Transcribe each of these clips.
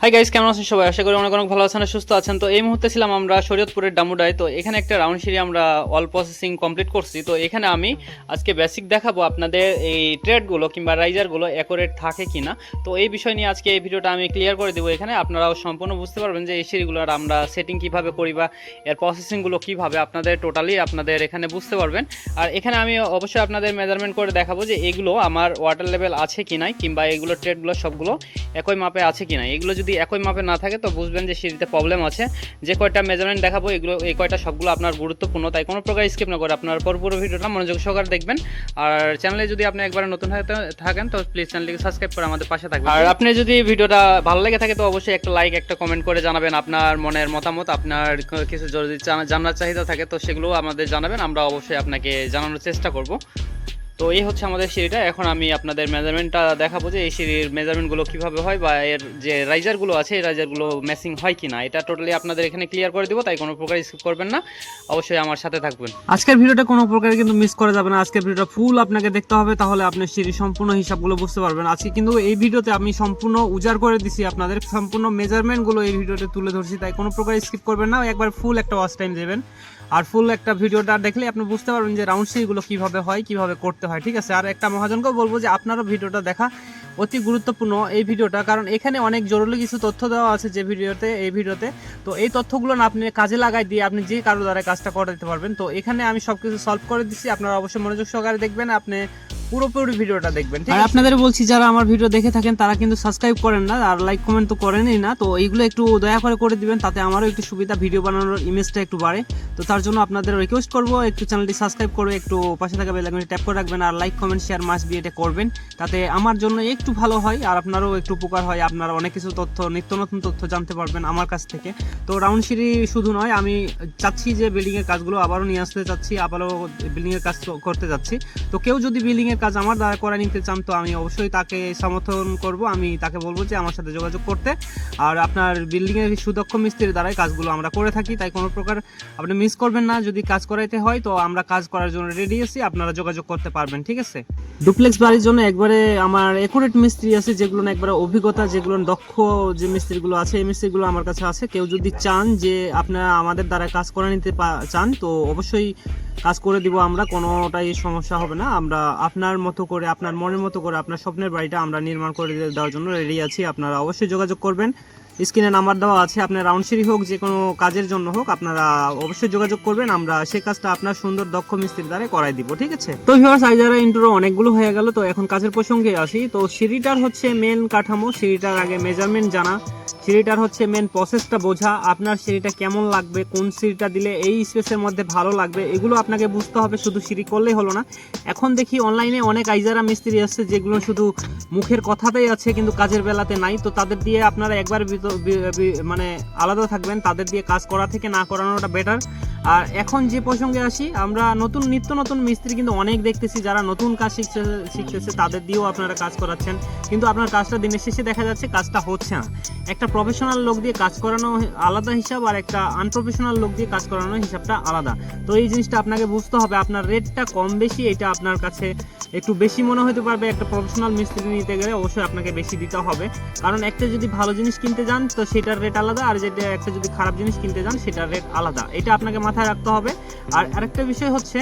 Hi guys কেমন আছেন সবাই? আশা করি অনেক অনেক ভালো আছেন সুস্থ আছেন। তো এই মুহূর্তে ছিলাম আমরা শরীয়তপুরের ডামুডায়। তো এখানে একটা রাউন্ড সিঁড়ি আমরা অল প্রসেসিং কমপ্লিট করছি। তো এখানে আমি আজকে বেসিক দেখাবো আপনাদের এই ট্রেডগুলো কিংবা রাইজারগুলো অ্যাকোরেট থাকে কিনা। তো এই বিষয় নিয়ে আজকে এই ভিডিওটা আমি ক্লিয়ার করে দেবো এখানে। আপনারাও সম্পূর্ণ বুঝতে পারবেন যে এই সিঁড়িগুলোর আমরা সেটিং কীভাবে করি বা এর প্রসেসিংগুলো কীভাবে আপনাদের টোটালি আপনাদের এখানে বুঝতে পারবেন। আর এখানে আমি অবশ্যই আপনাদের মেজারমেন্ট করে দেখাবো যে এগুলো আমার ওয়াটার লেভেল আছে কি নাই কিংবা এগুলো ট্রেডগুলো সবগুলো একই মাপে আছে কি না এগুলো যদি একই মাপে না থাকে তো বুঝবেন যে সিঁড়িতে প্রবলেম আছে। যে কয়টা মেজারমেন্ট দেখাবো এগুলো এই কয়টা সবগুলো আপনার গুরুত্বপূর্ণ। তাই কোনো প্রকার স্কিপ না করে আপনার পর পুরো ভিডিওটা মনোযোগ সহকারে দেখবেন। আর চ্যানেলে যদি আপনি একবার নতুন থাকেন তো প্লিজ চ্যানেলটিকে সাবস্ক্রাইব করে আমাদের পাশে থাকবেন। আর আপনি যদি ভিডিওটা ভালো লেগে থাকে তো অবশ্যই একটা লাইক একটা কমেন্ট করে জানাবেন আপনার মনের মতামত আপনার কিছু যদি জানা- জানার চাহিদা থাকে তো সেগুলো আমাদের জানাবেন। আমরা অবশ্যই আপনাকে জানানোর চেষ্টা করব। তো এই হচ্ছে আমাদের সিঁড়িটা। এখন আমি আপনাদের মেজারমেন্টটা দেখাবো যে এই সিঁড়ির মেজারমেন্টগুলো কীভাবে হয় বা এর যে রাইজারগুলো আছে, এই রাইজারগুলো ম্যাচিং হয় কিনা। এটা টোটালি আপনাদের এখানে ক্লিয়ার করে দেবো, তাই কোনো প্রকার স্কিপ করবেন না। অবশ্যই আমার সাথে থাকবেন। আজকের ভিডিওটা কোনো প্রকারে কিন্তু মিস করা যাবে না। আজকের ভিডিওটা ফুল আপনাকে দেখতে হবে, তাহলে আপনি সিঁড়ির সম্পূর্ণ হিসাবগুলো বুঝতে পারবেন। আজকে কিন্তু এই ভিডিওতে আমি সম্পূর্ণ উজাড় করে দিছি আপনাদের। সম্পূর্ণ মেজারমেন্টগুলো এই ভিডিওতে তুলে ধরছি, তাই কোনো প্রকার স্কিপ করবেন না। একবার ফুল একটা ওয়াচ টাইম দেবেন। আর ফুল একটা ভিডিওটা দেখলে আপনি বুঝতে পারবেন যে রাউন্ড সিগুলো কীভাবে হয়, কীভাবে করতে হয়, ঠিক আছে? আর একটা মহাজনকেও বলব যে আপনারও ভিডিওটা দেখা অতি গুরুত্বপূর্ণ এই ভিডিওটা কারণ এখানে অনেক জরুরি কিছু তথ্য দেওয়া আছে যে ভিডিওতে এই ভিডিওতে তো। এই তথ্যগুলো না আপনি কাজে লাগাই দিয়ে আপনি যে কারও দ্বারা কাজটা করে দিতে পারবেন। তো এখানে আমি সব কিছু সলভ করে দিচ্ছি আপনারা অবশ্যই মনোযোগ সহকারে দেখবেন। আপনি পুরোপুরি ভিডিওটা দেখবেন আর আপনাদের বলছি যারা আমার ভিডিও দেখে থাকেন তারা কিন্তু সাবস্ক্রাইব করেন না আর লাইক কমেন্ট তো করেনই না। তো এইগুলো একটু দয়া করে করে দিবেন তাতে আমারও একটু সুবিধা ভিডিও বানানোর ইমেজটা একটু বাড়ে। তো তার জন্য আপনাদের রিকোয়েস্ট করব একটু চ্যানেলটি সাবস্ক্রাইব করে একটু পাশে থাকা বেল আইকনটি ট্যাপ করে রাখবেন আর লাইক কমেন্ট শেয়ার মাস দিয়ে এটা করবেন। তাতে আমার জন্য একটু ভালো হয় আর আপনারও একটু উপকার হয় আপনারা অনেক কিছু তথ্য নিত্য নতুন তথ্য জানতে পারবেন আমার কাছ থেকে। তো রাউন্ড সিঁড়ি শুধু নয় আমি চাচ্ছি যে বিল্ডিং এর কাজগুলো আবারও নিয়ে আসতে চাচ্ছি আবারও বিল্ডিং এর কাজ করতে যাচ্ছি তো কেউ যদি বিল্ডিং এর কাজ আমার দ্বারা করে নিতে চান, তো আমি অবশ্যই তাকে সমর্থন করব। আমি তাকে বলব যে আমার সাথে যোগাযোগ করতে। আর আপনার বিল্ডিং এর সুদক্ষ মিস্ত্রির দ্বারাই কাজগুলো আমরা করে থাকি, তাই কোনো প্রকার আপনি মিস করবেন না। যদি কাজ করাইতে হয়, তো আমরা কাজ করার জন্য রেডি আছি, আপনারা যোগাযোগ করতে পারবেন, ঠিক আছে? ডুপ্লেক্স বাড়ির জন্য একবারে আমার একুরেট মিস্ত্রি আছে, যেগুলো একবারে অভিজ্ঞতা, যেগুলো দক্ষ যে মিস্ত্রিগুলো আছে, এই মিস্ত্রিগুলো আমার কাছে আছে। কেউ যদি চান যে আপনারা আমাদের দ্বারা কাজ করে নিতে চান, তো অবশ্যই কাজ করে দিব আমরা, কোনোটাই সমস্যা হবে না। আমরা আপনার মতো করে, আপনার মনের মতো করে, আপনার স্বপ্নের বাড়িটা আমরা নির্মাণ করে দেওয়ার জন্য রেডি আছি। আপনারা অবশ্যই যোগাযোগ করবেন। স্ক্রিনে নাম্বার দেওয়া আছে, আপনার রাউন্ড সিঁড়ি হোক, যে কোনো কাজের জন্য হোক, আপনারা অবশ্যই যোগাযোগ করবেন। আমরা সেই কাজটা আপনার সুন্দর, দক্ষ মিস্ত্রির দ্বারা করাই দিব, ঠিক আছে? তো ভিউয়ার্স আইজারা ইন্ট্রো অনেকগুলো হয়ে গেল, তো এখন কাজের প্রসঙ্গে আসি। তো সিঁড়িটার হচ্ছে মেন কাঠামো, সিঁড়িটার আগে মেজারমেন্ট জানা। সিঁড়িটার হচ্ছে মেন প্রসেসটা বোঝা, আপনার সিঁড়িটা কেমন লাগবে, কোন সিঁড়িটা দিলে এই স্পেসের মধ্যে ভালো লাগবে, এগুলো আপনাকে বুঝতে হবে, শুধু সিঁড়ি করলেই হলো না। এখন দেখি অনলাইনে অনেক আইজারা মিস্ত্রি আসছে, যেগুলো শুধু মুখের কথাতেই আছে, কিন্তু কাজের বেলাতে নাই। তো তাদের দিয়ে আপনারা একবার মানে আলাদা থাকবেন, তাদের দিয়ে কাজ করা থেকে না করানোটা বেটার আর এখন যে প্রসঙ্গে আসি, আমরা নতুন, নিত্য নতুন মিস্ত্রি কিন্তু অনেক দেখতেছি যারা নতুন কাজ শিখছে, শিখতেছে, তাদের দিয়েও আপনারা কাজ করাচ্ছেন। কিন্তু আপনার কাজটা দিনের শেষে দেখা যাচ্ছে কাজটা হচ্ছে না। একটা প্রফেশনাল লোক দিয়ে কাজ করানো আলাদা হিসাব আর একটা আনপ্রফেশনাল লোক দিয়ে কাজ করানো হিসাবটা আলাদা। তো এই জিনিসটা আপনাকে বুঝতে হবে, আপনার রেটটা কম বেশি, এটা আপনার কাছে একটু বেশি মনে হতে পারবে একটা প্রফেশনাল মিস্ত্রি নিতে গেলে, অবশ্যই আপনাকে বেশি দিতে হবে। কারণ একটা যদি ভালো জিনিস কিনতে যান, তো সেটার রেট আলাদা, আর যেটা একটা যদি খারাপ জিনিস কিনতে যান, সেটার রেট আলাদা। এটা আপনাকে মাথায় রাখতে হবে। আর আরেকটা বিষয় হচ্ছে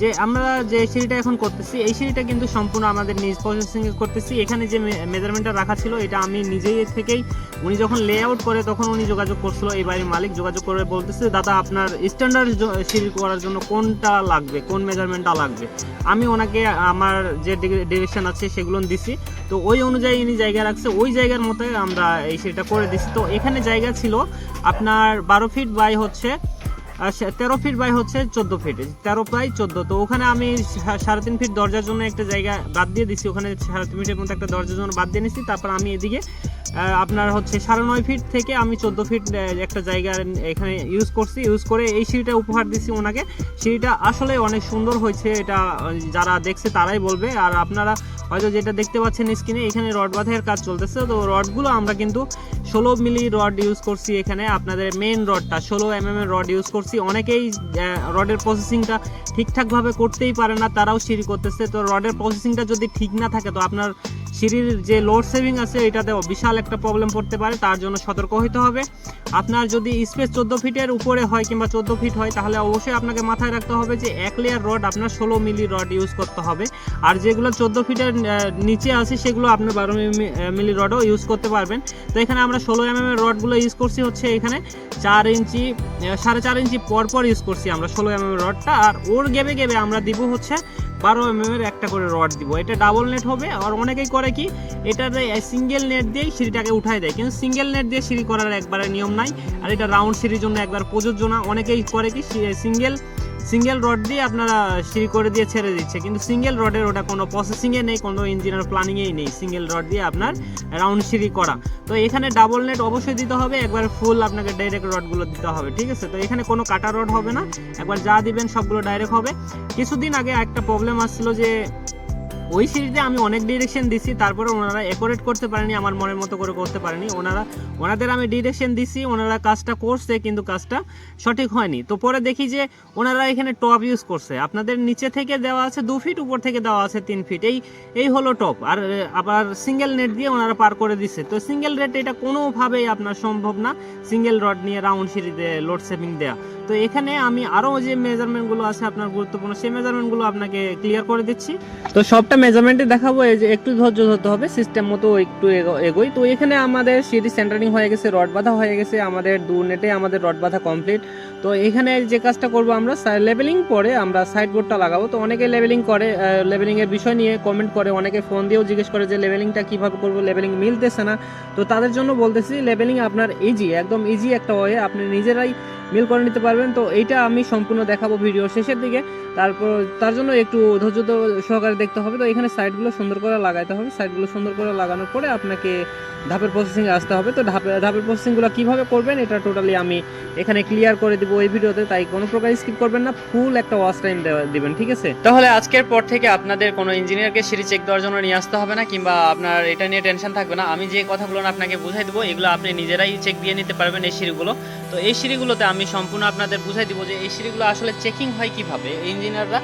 যে আমরা যে সিঁড়িটা এখন করতেছি, এই সিঁড়িটা কিন্তু সম্পূর্ণ আমাদের নিজ প্রসেসিং করতেছি। এখানে যে মেজারমেন্টটা রাখা ছিল, এটা আমি নিজেই থেকেই, উনি যখন লে আউট করে তখন উনি যোগাযোগ করছিল, এই বাড়ির মালিক যোগাযোগ করে বলতেছে, দাদা, আপনার স্ট্যান্ডার্ড সিঁড়ি করার জন্য কোনটা লাগবে? কোন মেজারমেন্টটা লাগবে? আমি ওনাকে, আমার যে ডিরেকশন আছে সেগুলো দিছি। তো ওই অনুযায়ী ইনি জায়গা রাখছে, ওই জায়গার মতোই আমরা এই সিঁড়িটা করে দিছি। তো এখানে জায়গা ছিল আপনার বারো ফিট বাই হচ্ছে তেরো ফিট বাই হচ্ছে চোদ্দ ফিট তেরো বাই চোদ্দ। তো ওখানে আমি সাড়ে তিন ফিট দরজার জন্য একটা জায়গা বাদ দিয়ে দিছি। ওখানে সাড়ে তিন ফিটের মতো একটা দরজার জন্য বাদ দিয়ে নিছি। তারপর আমি এদিকে আপনার হচ্ছে সাড়ে নয় ফিট থেকে আমি চোদ্দ ফিট একটা জায়গা এখানে ইউজ করছি। ইউজ করে এই সিঁড়িটা উপহার দিছি ওনাকে। সিঁড়িটা আসলে অনেক সুন্দর হয়েছে। এটা যারা দেখছে তারাই বলবে। আর আপনারা হয়তো যেটা দেখতে পাচ্ছেন স্ক্রিনে এখানে রড বাঁধের কাজ চলতেছে। তো রডগুলো আমরা কিন্তু ষোলো মিলি রড ইউজ করছি এখানে। আপনাদের মেন রডটা ষোলো এম এম এর রড ইউজ করছি। অনেকেই রডের প্রসেসিংটা ঠিকঠাকভাবে করতেই পারে না, তারাও সিঁড়ি করতেছে। তো রডের প্রসেসিংটা যদি ঠিক না থাকে, তো আপনার সিঁড়ির যে লোড সেভিং আছে এটাতে বিশাল একটা প্রবলেম পড়তে পারে, তার জন্য সতর্ক হতে হবে। আপনার যদি স্পেস চোদ্দ ফিটের উপরে হয় কিংবা চোদ্দ ফিট হয়, তাহলে অবশ্যই আপনাকে মাথায় রাখতে হবে যে এক লেয়ার রড আপনার ষোলো মিলি রড ইউজ করতে হবে। আর যেগুলো চোদ্দ ফিটের নিচে আছে, সেগুলো আপনি বারো মিলি রডও ইউজ করতে পারবেন। তো এখানে আমরা ষোলো এম এম এর রডগুলো ইউজ করছি হচ্ছে এখানে। চার ইঞ্চি সাড়ে চার ইঞ্চি পর পর ইউজ করছি আমরা ষোলো এম এর রডটা। আর ওর গেবে গেবে আমরা দিব হচ্ছে বারো এম এর একটা করে রড দিব। এটা ডাবল নেট হবে। আর অনেকেই করে কি এটা সিঙ্গেল নেট দিয়েই সিঁড়িটাকে উঠাই দেয়। কিন্তু সিঙ্গেল নেট দিয়ে সিঁড়ি করার একবারে নিয়ম নাই। আর এটা রাউন্ড সিঁড়ির জন্য একবার প্রযোজ্য না। অনেকেই করে কি সিঙ্গেল সিঙ্গেল রড দিয়ে আপনারা সিঁড়ি করে দিয়ে ছেড়ে দিচ্ছে। কিন্তু সিঙ্গেল রডের ওটা কোনো প্রসেসিংয়ে নেই, কোনো ইঞ্জিনিয়ার প্ল্যানিংয়েই নেই। সিঙ্গেল রড দিয়ে আপনার রাউন্ড সিঁড়ি করা। তো এখানে ডাবল নেট অবশ্যই দিতে হবে, একবার ফুল আপনাকে ডাইরেক্ট রডগুলো দিতে হবে, ঠিক আছে? তো এখানে কোনো কাটা রড হবে না, একবার যা দিবেন সবগুলো ডাইরেক্ট হবে। কিছুদিন আগে একটা প্রবলেম আসছিল যে ওই সিরিজে আমি অনেক ডিরেকশন দিছি, তারপরে ওনারা একোরেট করতে পারেনি, আমার মনের মতো করে করতে পারেনি। ওনারা, ওনাদের আমি ডিরেকশন দিছি, ওনারা কাজটা করছে, কিন্তু কাজটা সঠিক হয়নি। তো পরে দেখি যে ওনারা এখানে টপ ইউজ করছে। আপনাদের নিচে থেকে দেওয়া আছে, দু ফিট, উপর থেকে দেওয়া আছে তিন ফিট। এই এই হলো টপ। আর, আবার সিঙ্গেল নেট দিয়ে ওনারা পার করে দিচ্ছে তো সিঙ্গেল রেট এটা কোনোভাবেই আপনার সম্ভব না, সিঙ্গেল রড নিয়ে রাউন্ড সিঁড়িতে লোড সেভিং দেওয়া তো এখানে আমি আরও যে মেজারমেন্টগুলো আছে আপনার গুরুত্বপূর্ণ, সেই মেজারমেন্টগুলো আপনাকে ক্লিয়ার করে দিচ্ছি। তো সবটা মেজারমেন্টে দেখাবো, এই যে একটু ধৈর্য ধরতে হবে সিস্টেম মতো একটু এগো- এগোই। তো এখানে আমাদের সিঁড়ি সেন্টারিং হয়ে গেছে, রড বাঁধা হয়ে গেছে, আমাদের দু নেটে আমাদের রড বাঁধা কমপ্লিট তো এখানে যে কাজটা করব আমরা লেভেলিং পরে আমরা সাইড বোর্ডটা লাগাবো। তো অনেকে লেভেলিং করে লেভেলিং এর বিষয় নিয়ে কমেন্ট করে, অনেকে ফোন দিয়েও জিজ্ঞেস করে যে লেভেলিংটা কীভাবে করব লেভেলিং মিলতেছে না। তো তাদের জন্য বলতেছি লেভেলিং আপনার ইজি একদম ইজি একটা ওয়ে আপনি নিজেরাই মিল করে নিতে পারবেন। তো এইটা আমি সম্পূর্ণ দেখাবো ভিডিও শেষের দিকে। তারপর তার জন্য একটু ধৈর্য সহকারে দেখতে হবে। তো এখানে সাইডগুলো সুন্দর করে লাগাইতে হবে। সাইডগুলো সুন্দর করে লাগানোর পরে আপনাকে ধাপের প্রসেসিংয়ে আসতে হবে। তো ধাপে, ধাপের প্রসেসিংগুলো কীভাবে করবেন এটা টোটালি আমি এখানে ক্লিয়ার করে দিব এই ভিডিওতে। তাই কোনো প্রকার স্কিপ করবেন না। ফুল একটা ওয়াশ টাইম দিবেন, ঠিক আছে? তাহলে আজকের পর থেকে আপনাদের কোনো ইঞ্জিনিয়ারকে সিঁড়ি চেক দেওয়ার জন্য নিয়ে আসতে হবে না, কিংবা আপনার এটা নিয়ে টেনশন থাকবে না। আমি যে কথাগুলো আপনাকে বুঝাই দেবো, এগুলো আপনি নিজেরাই চেক দিয়ে নিতে পারবেন এই সিঁড়িগুলো। তো এই সিঁড়িগুলোতে আমি সম্পূর্ণ আপনাদের বুঝাই দিব যে এই সিঁড়িগুলো আসলে চেকিং হয় কীভাবে? ইঞ্জিনিয়াররা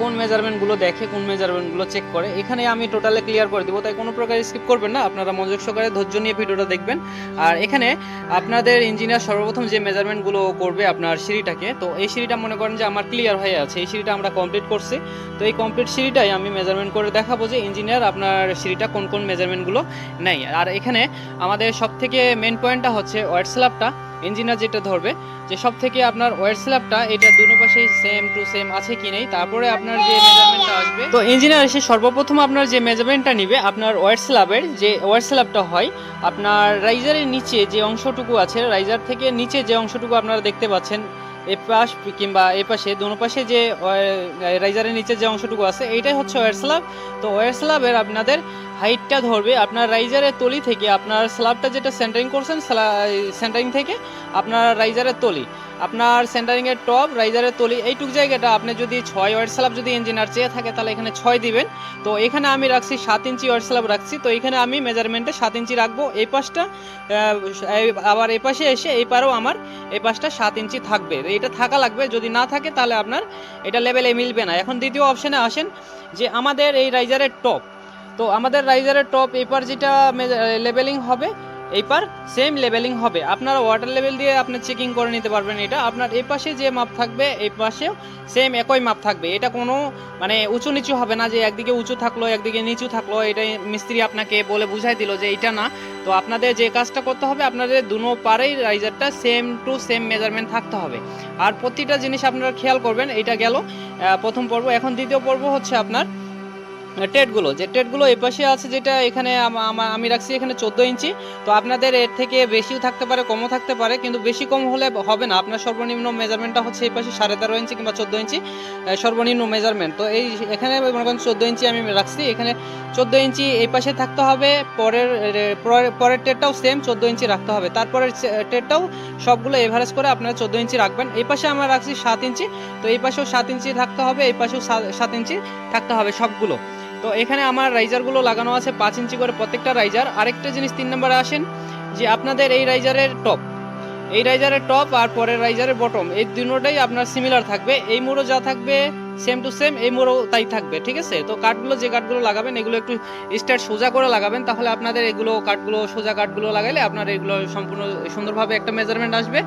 কোন মেজারমেন্টগুলো দেখে, কোন মেজারমেন্টগুলো চেক করে। এখানে আমি টোটালি ক্লিয়ার করে দিব, তাই কোনো প্রকার স্কিপ করবেন না। আপনারা মনোযোগ সহকারে ধৈর্য নিয়ে ভিডিওটা দেখবেন। আর এখানে আপনাদের ইঞ্জিনিয়ার সর্বপ্রথম যে মেজারমেন্টগুলো করবে আপনার সিঁড়িটাকে, তো এই সিঁড়িটা মনে করেন যে আমার ক্লিয়ার হয়ে আছে। এই সিঁড়িটা আমরা কমপ্লিট করছি। তো এই কমপ্লিট সিঁড়িটাই আমি মেজারমেন্ট করে দেখাবো যে ইঞ্জিনিয়ার আপনার সিঁড়িটা কোন কোন মেজারমেন্টগুলো নেয়। আর এখানে আমাদের সব থেকে মেন পয়েন্টটা হচ্ছে ওয়ার স্ল্যাবটা ইঞ্জিনিয়ার যেটা ধরবে, যে সব থেকে আপনার ওয়ার স্ল্যাবটা, এটা দুনো পাশেই সেম টু সেম আছে কি নেই, তারপরে আপনার যে মেজারমেন্টটা আসবে, তো ইঞ্জিনিয়ার এসে সর্বপ্রথম আপনার যে মেজারমেন্টটা নিবে, আপনার ওয়ার স্ল্যাবের যে ওয়ার স্ল্যাবটা হয়, আপনার রাইজারের নিচে যে অংশটুকু আছে, রাইজার থেকে নিচে যে অংশটুকু আপনারা দেখতে পাচ্ছেন, এ পাশ কিংবা এ পাশে, দোনো পাশে যে রাইজারের নিচে যে অংশটুকু আছে, এইটাই হচ্ছে ওয়ার স্ল্যাব, তো ওয়ার স্ল্যাবের আপনাদের হাইটটা ধরবে, আপনার রাইজারের তলি থেকে, আপনার স্ল্যাবটা যেটা সেন্টারিং করছেন সেন্টারিং থেকে আপনার রাইজারের তলি। আপনার সেন্টারিংয়ের টপ রাইজারের তলি, এইটুক জায়গাটা আপনি যদি ছয় ওয়ার স্ল্যাব যদি ইঞ্জিনিয়ার চেয়ে থাকে, তাহলে এখানে ছয় দিবেন। তো এখানে আমি রাখছি সাত ইঞ্চি ওয়ার স্ল্যাব রাখছি। তো এখানে আমি মেজারমেন্টে সাত ইঞ্চি রাখব। এই পাশটা আবার এই পাশে এসে এই পারেও আমার, এই পাশটা সাত ইঞ্চি থাকবে। এটা থাকা লাগবে। যদি না থাকে, তাহলে আপনার এটা লেভেলে মিলবে না। এখন দ্বিতীয় অপশানে আসেন যে আমাদের এই রাইজারের টপ তো আমাদের রাইজারের টপ এপার যেটা লেভেলিং হবে এইপার সেম লেভেলিং হবে। আপনারা ওয়াটার লেভেল দিয়ে আপনি চেকিং করে নিতে পারবেন এটা। আপনার এই পাশে যে মাপ থাকবে, এই পাশেও সেম একই মাপ থাকবে। এটা কোনো মানে উঁচু নিচু হবে না যে একদিকে উঁচু থাকল, একদিকে নিচু থাকল। এটা মিস্ত্রি আপনাকে বলে বুঝাই দিল যে এটা না। তো আপনাদের যে কাজটা করতে হবে, আপনাদের দুনো পারেই রাইজারটা সেম টু সেম মেজারমেন্ট থাকতে হবে। আর প্রতিটা জিনিস আপনারা খেয়াল করবেন, এটা গেল প্রথম পর্ব। এখন দ্বিতীয় পর্ব হচ্ছে আপনার টেটগুলো, যে টেটগুলো এই পাশে আছে যেটা এখানে আম- রাখছি এখানে চোদ্দ ইঞ্চি। তো আপনাদের এর থেকে বেশিও থাকতে পারে, কমও থাকতে পারে, কিন্তু বেশি কম হলে হবে না। আপনার সর্বনিম্ন মেজারমেন্টটা হচ্ছে এই পাশে সাড়ে তেরো ইঞ্চি কিংবা চোদ্দ ইঞ্চি সর্বনিম্ন মেজারমেন্ট তো এই এখানে মনে করেন চোদ্দ ইঞ্চি আমি রাখছি, এখানে চোদ্দ ইঞ্চি এই পাশে থাকতে হবে, পরের পরের- টেটটাও সেম চোদ্দ ইঞ্চি রাখতে হবে। তারপরের টেটটাও সবগুলো এভারেজ করে আপনারা চোদ্দ ইঞ্চি রাখবেন। এই পাশে আমরা রাখছি সাত ইঞ্চি, তো এই পাশেও সাত ইঞ্চি থাকতে হবে এই পাশেও সাত ইঞ্চি থাকতে হবে সবগুলো। তো এখানে আমার রাইজারগুলো লাগানো আছে পাঁচ ইঞ্চি করে প্রত্যেকটা রাইজার আরেকটা জিনিস তিন নম্বরে আসেন, যে আপনাদের এই রাইজারের টপ এই রাইজারের টপ আর পরের রাইজারের বটম এই দুটোটাই আপনার সিমিলার থাকবে। এই মোড়ও যা থাকবে সেম টু সেম এই মোড়ও তাই থাকবে, ঠিক আছে? তো কাঠগুলো যে কাঠগুলো লাগাবেন, এগুলো একটু স্টার্ট সোজা করে লাগাবেন, তাহলে আপনাদের এগুলো কাঠগুলো, সোজা কাঠগুলো লাগাইলে আপনার এগুলো সম্পূর্ণ সুন্দরভাবে একটা মেজারমেন্ট আসবে।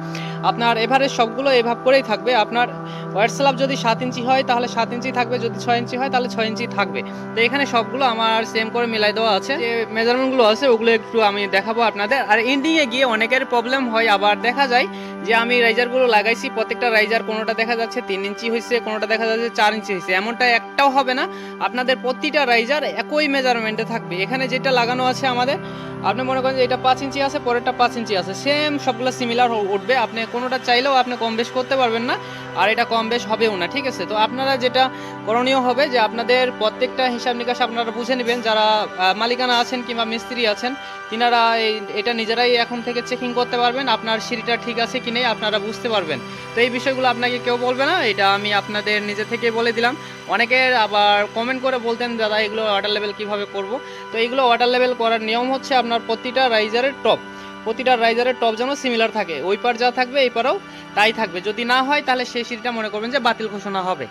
আপনার এভারেজ সবগুলো এভাব করেই থাকবে। আপনার ওয়ার স্ল্যাব যদি সাত ইঞ্চি হয়, তাহলে সাত ইঞ্চি থাকবে, যদি ছয় ইঞ্চি হয়, তাহলে ছয় ইঞ্চি থাকবে। তো এখানে সবগুলো আমার সেম করে মিলাই দেওয়া আছে। যে মেজারমেন্টগুলো আছে, ওগুলো একটু আমি দেখাবো আপনাদের। আর এন্ডিংয়ে গিয়ে অনেকের প্রবলেম হয়, আবার দেখা যায় যে আমি রাইজারগুলো লাগাইছি, প্রত্যেকটা রাইজার কোনোটা দেখা যাচ্ছে তিন ইঞ্চি হয়েছে কোনোটা দেখা যাচ্ছে চার ইঞ্চি হয়েছে এমনটা একটাও হবে না। আপনাদের প্রতিটা রাইজার একই মেজারমেন্টে থাকবে। এখানে যেটা লাগানো আছে আমাদের আপনি মনে করেন যে এটা পাঁচ ইঞ্চি আছে, পরেরটা পাঁচ ইঞ্চি আছে। সেম সবগুলো সিমিলার উঠবে। আপনি কোনোটা চাইলেও আপনি কম বেশ করতে পারবেন না, আর এটা কম বেশ হবেও না, ঠিক আছে? তো আপনারা যেটা করণীয় হবে যে আপনাদের প্রত্যেকটা হিসাব নিকাশ আপনারা বুঝে নেবেন, যারা মালিকানা আছেন কিংবা মিস্ত্রি আছেন, তিনারা এই, এটা নিজেরাই এখন থেকে চেকিং করতে পারবেন, আপনার সিঁড়িটা ঠিক আছে কি নেই আপনারা বুঝতে পারবেন। তো এই বিষয়গুলো আপনাকে কেউ বলবে না, এটা আমি আপনাদের নিজে থেকে বলে দিলাম। অনেকের আবার কমেন্ট করে বলতেন, দাদা, এগুলো ওয়াটার লেভেল কীভাবে করব? তো এইগুলো ওয়াটার লেভেল করার নিয়ম হচ্ছে আপনার প্রতিটা রাইজারের টপ প্রতিটা রাইজারের টপ যেন সিমিলার থাকে। ওই পার যা থাকবে, এই পারেও তাই থাকবে। যদি না হয়, তাহলে সেই সিঁড়িটা মনে করবেন যে বাতিল ঘোষণা হবে।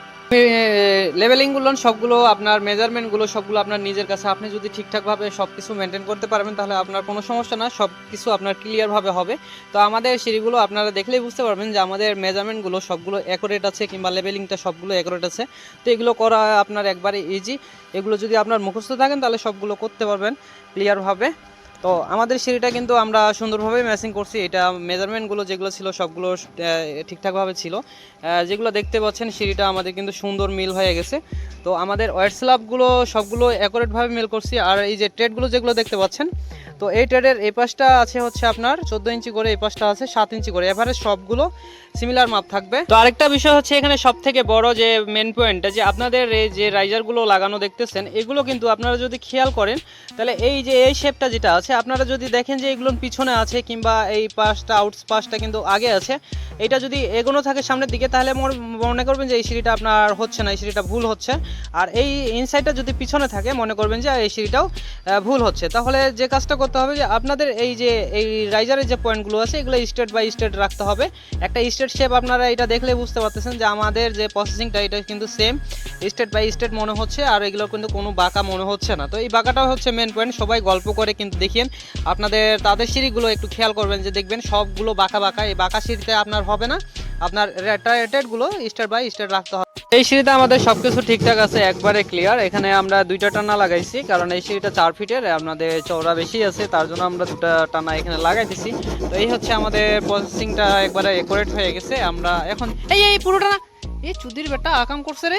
লেভেলিংগুলো সবগুলো আপনার মেজারমেন্টগুলো সবগুলো আপনার নিজের কাছে। আপনি যদি ঠিকঠাকভাবে সব কিছু মেনটেন করতে পারবেন, তাহলে আপনার কোনো সমস্যা না সব কিছু আপনার ক্লিয়ারভাবে হবে। তো আমাদের সিঁড়িগুলো আপনারা দেখলেই বুঝতে পারবেন যে আমাদের মেজারমেন্টগুলো সবগুলো অ্যাকুরেট আছে কিংবা লেভেলিংটা সবগুলো অ্যাকুরেট আছে। তো এগুলো করা আপনার একবারে ইজি এগুলো যদি আপনার মুখস্থ থাকেন, তাহলে সবগুলো করতে পারবেন ক্লিয়ারভাবে তো আমাদের সিঁড়িটা কিন্তু আমরা সুন্দরভাবে ম্যাচিং করছি। এটা মেজারমেন্টগুলো যেগুলো ছিল সবগুলো ঠিকঠাকভাবে ছিল। যেগুলো দেখতে পাচ্ছেন, সিঁড়িটা আমাদের কিন্তু সুন্দর মিল হয়ে গেছে। তো আমাদের ওয়েট স্ল্যাবগুলো সবগুলো অ্যাকোরেটভাবে মিল করছি। আর এই যে ট্রেডগুলো যেগুলো দেখতে পাচ্ছেন তো এই ট্রেডের এই পাশটা আছে হচ্ছে আপনার চোদ্দ ইঞ্চি করে এই পাশটা আছে, সাত ইঞ্চি করে। এভারেজ সবগুলো সিমিলার মাপ থাকবে। তো আরেকটা বিষয় হচ্ছে এখানে সব থেকে বড় যে মেন পয়েন্টটা যে আপনাদের এই যে রাইজারগুলো লাগানো দেখতেছেন, এগুলো কিন্তু আপনারা যদি খেয়াল করেন, তাহলে এই যে এই শেপটা যেটা আছে, আপনারা যদি দেখেন যে এগুলো পিছনে আছে কিংবা এই পাশটা আউটস পাশটা কিন্তু আগে আছে, এটা যদি এগোনো থাকে সামনের দিকে, তাহলে মনে করবেন যে এই সিঁড়িটা আপনার হচ্ছে না, এই সিঁড়িটা ভুল হচ্ছে। আর এই ইনসাইডটা যদি পিছনে থাকে, মনে করবেন যে এই সিঁড়িটাও ভুল হচ্ছে। তাহলে যে কাজটা করতে হবে যে আপনাদের এই যে, এই রাইজারের যে পয়েন্টগুলো আছে, এগুলো স্টেট বাই স্টেট রাখতে হবে। একটা স্টেট শেপ আপনারা এটা দেখলে বুঝতে পারতেছেন যে আমাদের যে প্রসেসিংটা এটা কিন্তু সেম স্টেট বাই স্টেট মনে হচ্ছে, আর এগুলো কিন্তু কোনো বাঁকা মনে হচ্ছে না। তো এই বাঁকাটাও হচ্ছে মেন পয়েন্ট সবাই গল্প করে কিন্তু দেখিয়েন। আপনাদের, তাদের সিঁড়িগুলো একটু খেয়াল করবেন যে দেখবেন সবগুলো বাঁকা বাঁকা, এই বাঁকা সিঁড়িতে আপনার হবে না। আপনার রেটেডগুলো স্টেট বাই স্টেট রাখতে হবে। এই সিঁড়িতে আমাদের সবকিছু ঠিকঠাক আছে, একবারে ক্লিয়ার এখানে আমরা দুইটা টানা লাগাইছি, কারণ এই সিঁড়িটা চার ফিটের আপনাদের চওড়া বেশি আছে, তার জন্য আমরা দুটা টানা এখানে লাগাইতেছি। তো এই হচ্ছে আমাদের প্রসেসিংটা একবারে একুরেট হয়ে গেছে, আমরা এখন এই এই পুরোটা এই চুদির বেটা আকাম করছে রে।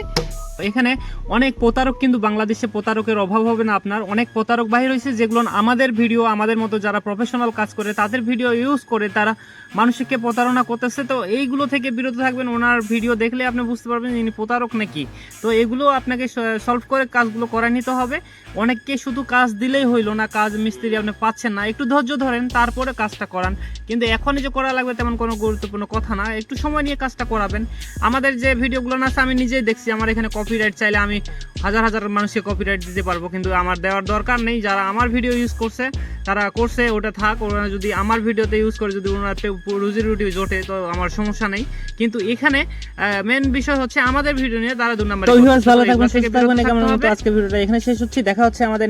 এখানে অনেক প্রতারক কিন্তু বাংলাদেশে প্রতারকের অভাব হবে না আপনার। অনেক প্রতারক বাহির হয়েছে যেগুলো আমাদের ভিডিও, আমাদের মতো যারা প্রফেশনাল কাজ করে, তাদের ভিডিও ইউজ করে তারা মানুষকে প্রতারণা করতেছে। তো এইগুলো থেকে বিরত থাকবেন, ওনার ভিডিও দেখলে আপনি বুঝতে পারবেন ইনি প্রতারক নাকি। তো এগুলো আপনাকে সলভ করে কাজগুলো করে নিতে হবে। অনেককে শুধু কাজ দিলেই হইল না কাজ মিস্ত্রি আপনি পাচ্ছেন না। একটু ধৈর্য ধরেন তারপরে কাজটা করান। কিন্তু এখনই যে করা লাগবে তেমন কোনো গুরুত্বপূর্ণ কথা না। একটু সময় নিয়ে কাজটা করাবেন। আমাদের যে ভিডিওগুলো না আছে আমি নিজেই দেখছি। আমার এখানে কপিরাইট চাইলে আমি হাজার হাজার মানুষকে কপিরাইট দিতে পারব। কিন্তু আমার দেওয়ার দরকার নেই। যারা আমার ভিডিও ইউজ করছে তারা করছে ওটা থাক। ওরা যদি আমার ভিডিওতে ইউজ করে যদি ওনার রুজি রুটি জোটে তো আমার সমস্যা নেই। কিন্তু এখানে মেন বিষয় হচ্ছে আমাদের ভিডিও নিয়ে তারা দু নম্বর আজকে ভিডিওটা এখানে শেষ হচ্ছে। দেখা হচ্ছে আমাদের